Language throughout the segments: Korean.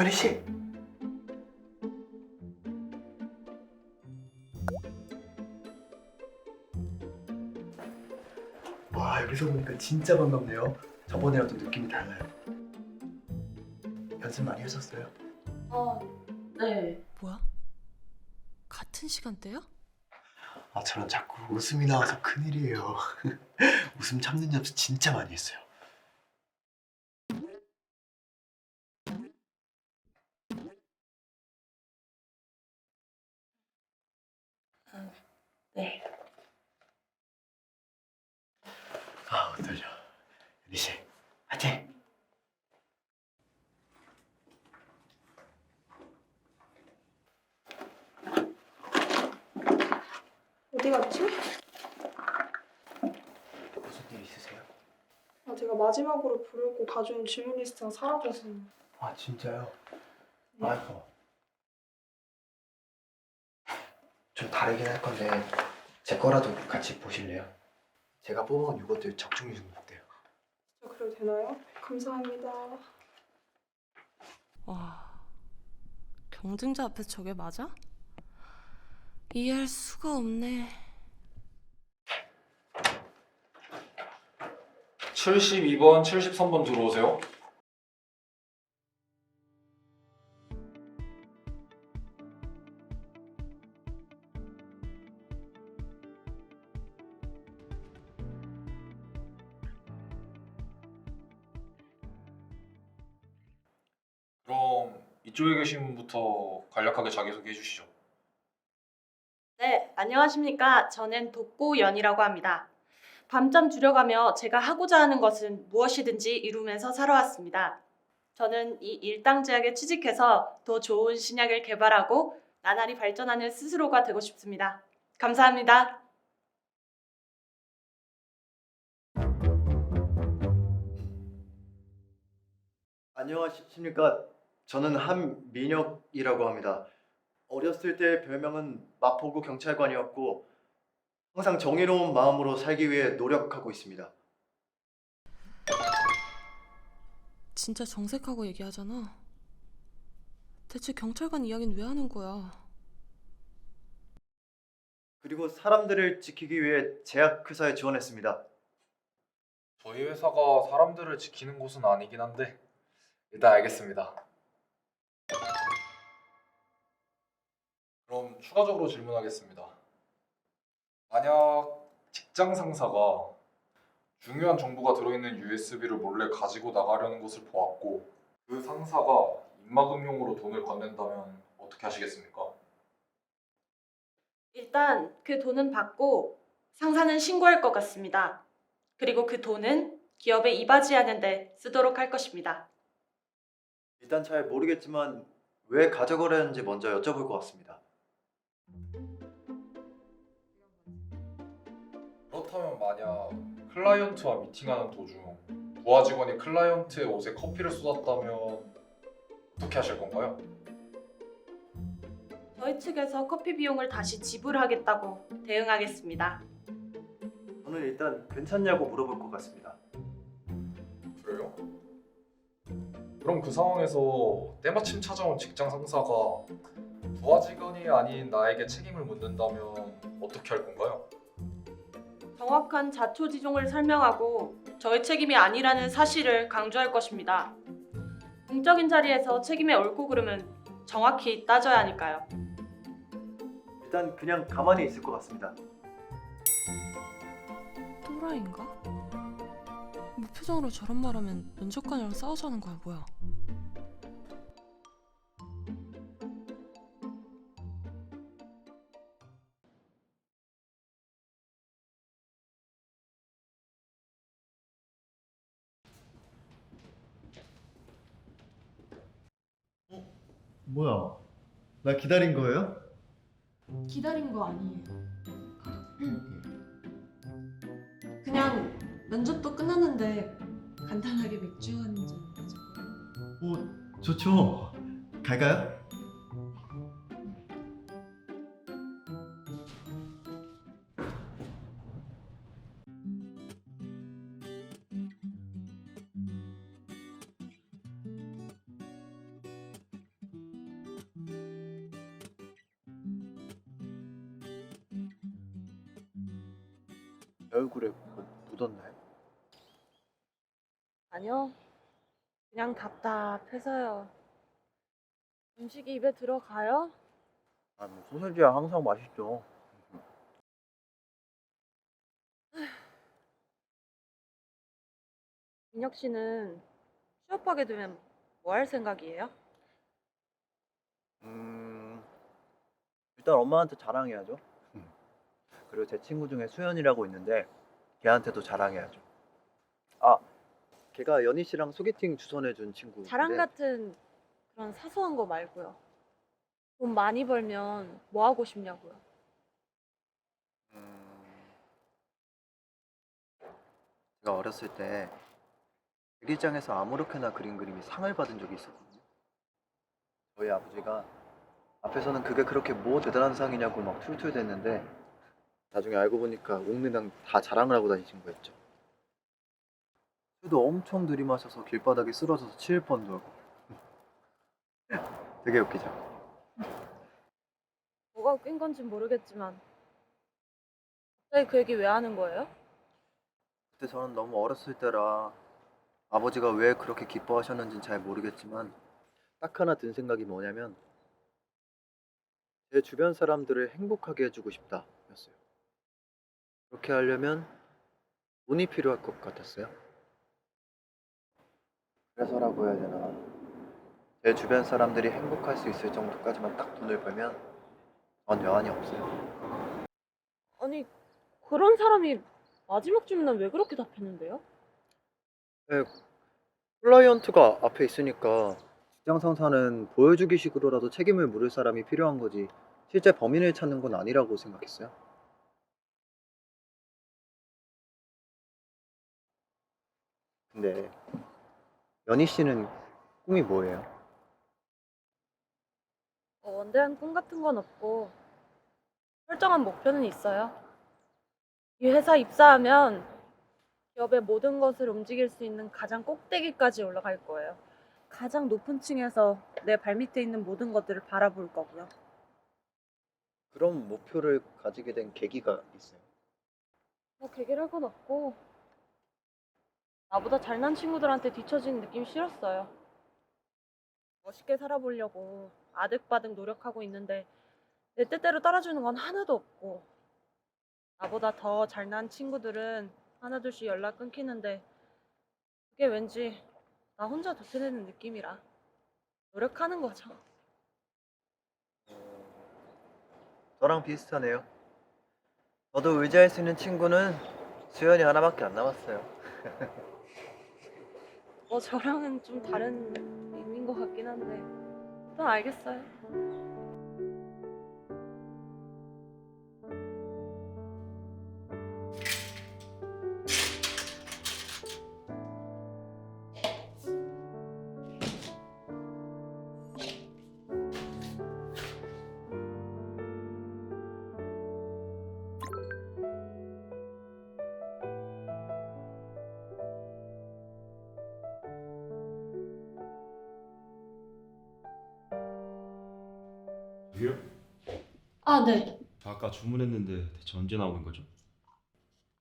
현희 씨. 와 여기서 보니까 진짜 반갑네요. 저번이랑 또 느낌이 달라요. 연습 많이 하셨어요? 어, 네. 뭐야? 같은 시간대야? 아 저는 자꾸 웃음이 나와서 큰일이에요. 웃음 참는 연습 진짜 많이 했어요. 네. 아 떨려. 현희 씨, 화이팅! 어디 갔지? 무슨 일 있으세요? 아, 제가 마지막으로 부르고 가져온 질문 리스트가 사라져서 아 진짜요? 네. 아이고. 좀 다르긴 할 건데 제 거라도 같이 보실래요? 제가 뽑아온 이것들 적중이 중복돼요. 진짜 그래도 되나요? 감사합니다. 와, 경쟁자 앞에서 저게 맞아? 이해할 수가 없네. 72번, 73번 들어오세요. 이쪽에 계신 분부터 간략하게 자기소개해 주시죠. 네, 안녕하십니까. 저는 독고연이라고 합니다. 밤잠 줄여가며 제가 하고자 하는 것은 무엇이든지 이루면서 살아왔습니다. 저는 이 일당제약에 취직해서 더 좋은 신약을 개발하고 나날이 발전하는 스스로가 되고 싶습니다. 감사합니다. 안녕하십니까. 저는 한민혁이라고 합니다. 어렸을 때 별명은 마포구 경찰관이었고 항상 정의로운 마음으로 살기 위해 노력하고 있습니다. 진짜 정색하고 얘기하잖아. 대체 경찰관 이야기는 왜 하는 거야? 그리고 사람들을 지키기 위해 제약회사에 지원했습니다. 저희 회사가 사람들을 지키는 곳은 아니긴 한데 일단 알겠습니다. 그럼 추가적으로 질문하겠습니다. 만약 직장 상사가 중요한 정보가 들어있는 USB를 몰래 가지고 나가려는 것을 보았고 그 상사가 입막음용으로 돈을 건넨다면 어떻게 하시겠습니까? 일단 그 돈은 받고 상사는 신고할 것 같습니다. 그리고 그 돈은 기업에 이바지하는 데 쓰도록 할 것입니다. 일단 잘 모르겠지만 왜 가져가려는지 먼저 여쭤볼 것 같습니다. 그렇다면 만약 클라이언트와 미팅하는 도중 부하 직원이 클라이언트의 옷에 커피를 쏟았다면 어떻게 하실 건가요? 저희 측에서 커피 비용을 다시 지불하겠다고 대응하겠습니다. 저는 일단 괜찮냐고 물어볼 것 같습니다. 그래요? 그럼 그 상황에서 때마침 찾아온 직장 상사가 부하 직원이 아닌 나에게 책임을 묻는다면 어떻게 할 건가요? 정확한 자초지종을 설명하고 저의 책임이 아니라는 사실을 강조할 것입니다. 공적인 자리에서 책임의 옳고 그름은 정확히 따져야 하니까요. 일단 그냥 가만히 있을 것 같습니다. 또라이인가? 무표정으로 저런 말하면 면접관이랑 싸우자는 거야 뭐야? 뭐야? 나 기다린 거예요? 기다린 거 아니에요. 그냥 면접도 끝났는데 간단하게 맥주 한잔 오 좋죠. 갈까요? 얼굴에 묻었나요? 아니요. 그냥 답답해서요. 음식이 입에 들어가요? 아, 뭐 소세지야 항상 맛있죠. 민혁 씨는 취업하게 되면 뭐 할 생각이에요? 음, 일단 엄마한테 자랑해야죠. 그리고 제 친구 중에 수연이라고 있는데 걔한테도 자랑해야죠. 아, 걔가 연희 씨랑 소개팅 주선해준 친구. 자랑 같은 그런 사소한 거 말고요. 돈 많이 벌면 뭐 하고 싶냐고요. 음, 제가 어렸을 때 일기장에서 아무렇게나 그린 그림이 상을 받은 적이 있었거든요. 저희 아버지가 앞에서는 그게 그렇게 뭐 대단한 상이냐고 막 툴툴댔는데 나중에 알고 보니까 옥내당 다 자랑을 하고 다니신 거였죠. 술도 엄청 들이마셔서 길바닥에 쓰러져서 치일 뻔도 하고 되게 웃기죠. 뭐가 웃긴 건지 모르겠지만 갑자기 그 얘기 왜 하는 거예요? 그때 저는 너무 어렸을 때라 아버지가 왜 그렇게 기뻐하셨는지는 잘 모르겠지만 딱 하나 든 생각이 뭐냐면 제 주변 사람들을 행복하게 해주고 싶다였어요. 그렇게 하려면 돈이 필요할 것 같았어요. 그래서라고 해야 되나? 제 주변 사람들이 행복할 수 있을 정도까지만 딱 돈을 벌면 전 여한이 없어요. 아니 그런 사람이 마지막 질문은 왜 그렇게 답했는데요? 네, 클라이언트가 앞에 있으니까 직장 상사는 보여주기식으로라도 책임을 물을 사람이 필요한 거지 실제 범인을 찾는 건 아니라고 생각했어요. 근데 연희 씨는 꿈이 뭐예요? 어, 원대한 꿈 같은 건 없고 설정한 목표는 있어요. 이 회사 입사하면 기업의 모든 것을 움직일 수 있는 가장 꼭대기까지 올라갈 거예요. 가장 높은 층에서 내 발밑에 있는 모든 것들을 바라볼 거고요. 그런 목표를 가지게 된 계기가 있어요. 뭐 계기랄 건 없고 나보다 잘난 친구들한테 뒤처지는 느낌 싫었어요. 멋있게 살아보려고 아득바득 노력하고 있는데 내 뜻대로 따라주는 건 하나도 없고 나보다 더 잘난 친구들은 하나둘씩 연락 끊기는데 그게 왠지 나 혼자 도태되는 느낌이라 노력하는 거죠. 저랑 비슷하네요. 저도 의지할 수 있는 친구는 수연이 하나밖에 안 남았어요. 뭐 저랑은 좀 다른 의미인 것 같긴 한데 또 알겠어요. 저기요? 아, 네. 저 아까 주문했는데 대체 언제 나오는 거죠?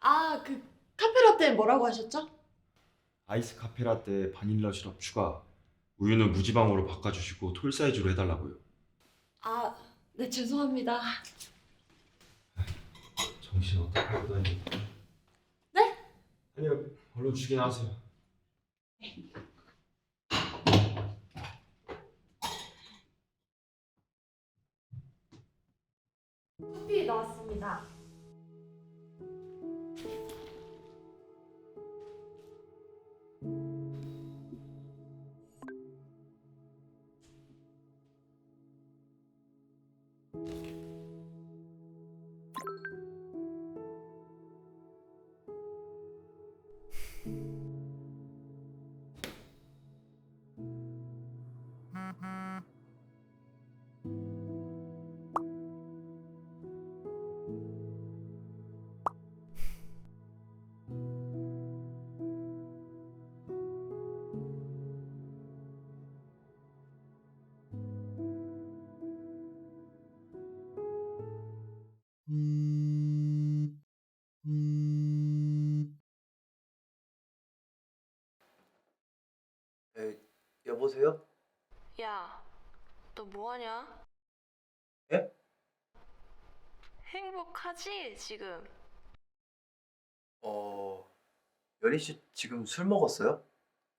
아, 그 카페라떼 뭐라고 하셨죠? 아이스 카페라떼 바닐라 시럽 추가 우유는 무지방으로 바꿔주시고 톨 사이즈로 해달라고요 아, 네, 죄송합니다. 정신 어떻게 하고 다니는 네? 아니요 얼른 주긴 하세요 나왔습니다. 에, 여보세요? 야, 너 뭐하냐? 예? 행복하지, 지금? 어, 연희 씨 지금 술 먹었어요?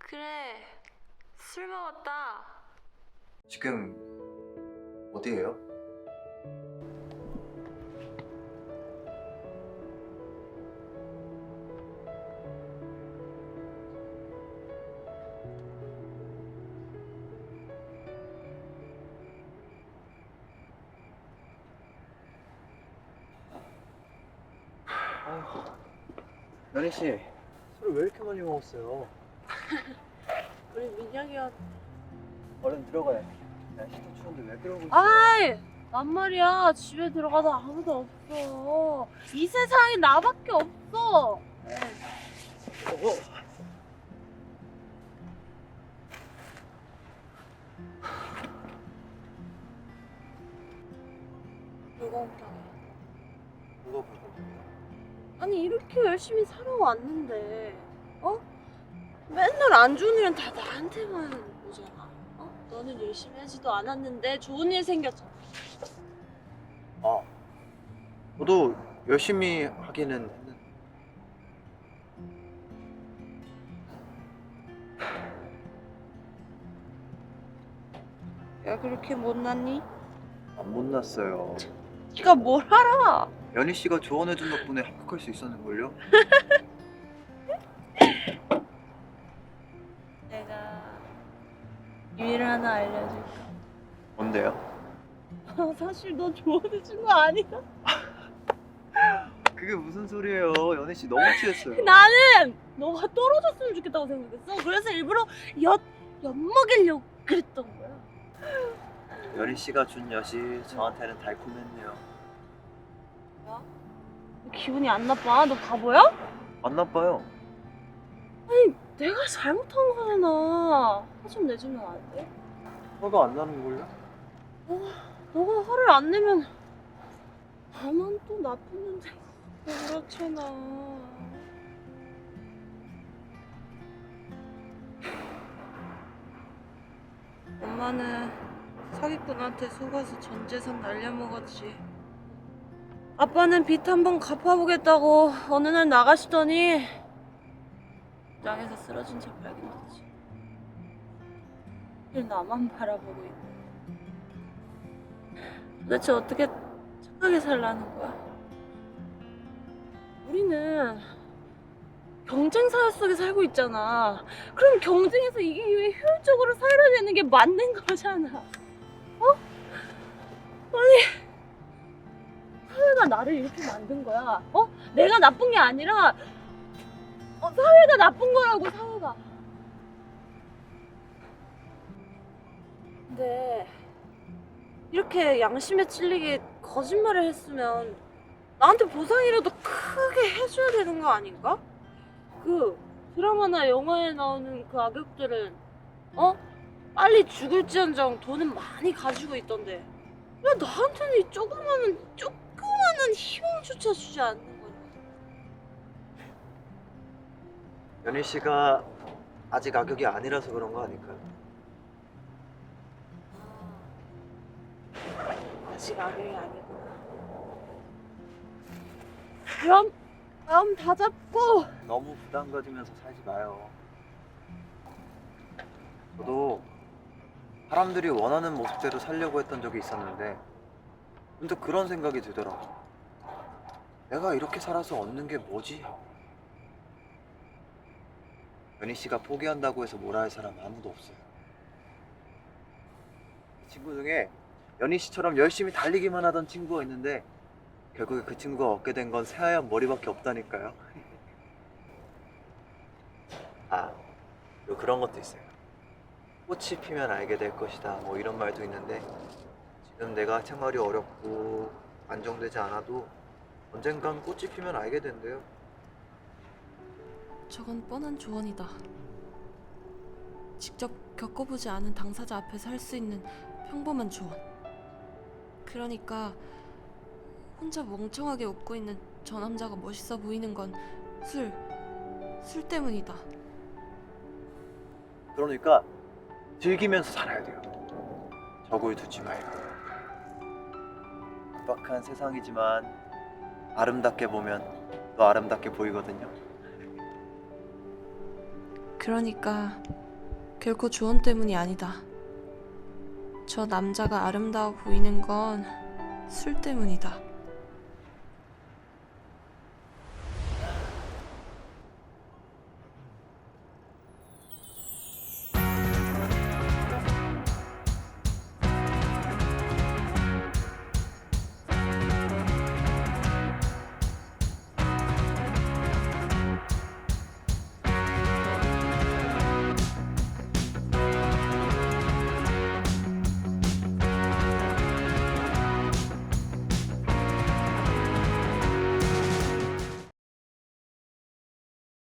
그래, 술 먹었다. 지금 어디에요? 연희 씨, 술왜 이렇게 많이 먹었어요? 우리 민혁이가 얼른 들어가요. 날씨도 추운데 왜 그러고 있어요? 아이 난 말이야 집에 들어가서 아무도 없어 이 세상에 나밖에 없어 어, 불공평해 뭐가 불공평해요? 아니 이렇게 열심히 살아왔는데 어? 맨날 안 좋은 일은 다 나한테만 오잖아 어? 너는 열심히 하지도 않았는데 좋은 일 생겼잖아 아, 저도 열심히 하기는 했는데 야 그렇게 못났니? 안 못났어요. 네가 뭘 알아 연희 씨가 조언해준 덕분에 합격할 수 있었는걸요? 내가 비밀 하나 알려줄까? 뭔데요? 사실 너 조언해준 거 아니야 그게 무슨 소리예요? 연희 씨 너무 취했어요. 나는 너가 떨어졌으면 좋겠다고 생각했어. 그래서 일부러 엿, 엿 먹이려고 그랬던 거야. 연희 씨가 준 엿이 저한테는 달콤했네요. 기분이 안 나빠? 너 바보야? 안 나빠요. 내가 잘못한 거잖아. 화 좀 내주면 안 돼? 화가 안 나는 걸요? 너가 화를 안 내면 나만 또 나쁘는데 그렇잖아. 엄마는 사기꾼한테 속아서 전 재산 날려먹었지. 아빠는 빚 한번 갚아보겠다고 어느 날 나가시더니 땅에서 쓰러진 채 발견됐지. 늘 나만 바라보고 있네. 도대체 어떻게 착하게 살라는 거야? 우리는 경쟁 사회 속에 살고 있잖아. 그럼 경쟁에서 이기기 위해 효율적으로 살아내는 게 맞는 거잖아. 어? 아니, 나를 이렇게 만든 거야. 어? 내가 나쁜 게 아니라 어, 사회가 나쁜 거라고, 사회가. 근데 이렇게 양심에 찔리게 거짓말을 했으면 나한테 보상이라도 크게 해줘야 되는 거 아닌가? 그 드라마나 영화에 나오는 그 악역들은 어? 빨리 죽을지언정 돈은 많이 가지고 있던데 왜 나한테는 이 조그마한 조 그마한 희망조차 주지 않는 거야? 연희 씨가 아직 악역이 아니라서 그런 거 아닐까요? 아직 악역이 아니구나 그럼 마음 다 잡고 너무 부담 가지면서 살지 마요. 저도 사람들이 원하는 모습대로 살려고 했던 적이 있었는데 문득 그런 생각이 들더라고. 내가 이렇게 살아서 얻는 게 뭐지? 연희 씨가 포기한다고 해서 뭐라 할 사람 아무도 없어요. 이 친구 중에 연희 씨처럼 열심히 달리기만 하던 친구가 있는데 결국에 그 친구가 얻게 된 건 새하얀 머리밖에 없다니까요. 아, 또 그런 것도 있어요. 꽃이 피면 알게 될 것이다. 뭐 이런 말도 있는데 지금 내가 생활이 어렵고 안정되지 않아도 언젠간 꽃이 피면 알게 된대요. 저건 뻔한 조언이다. 직접 겪어보지 않은 당사자 앞에서 할 수 있는 평범한 조언. 그러니까 혼자 멍청하게 웃고 있는 저 남자가 멋있어 보이는 건 술, 술 때문이다. 그러니까 즐기면서 살아야 돼요. 적을 두지 말고. 빡빡한 세상이지만 아름답게 보면 또 아름답게 보이거든요. 그러니까 결코 조언 때문이 아니다. 저 남자가 아름다워 보이는 건 술 때문이다.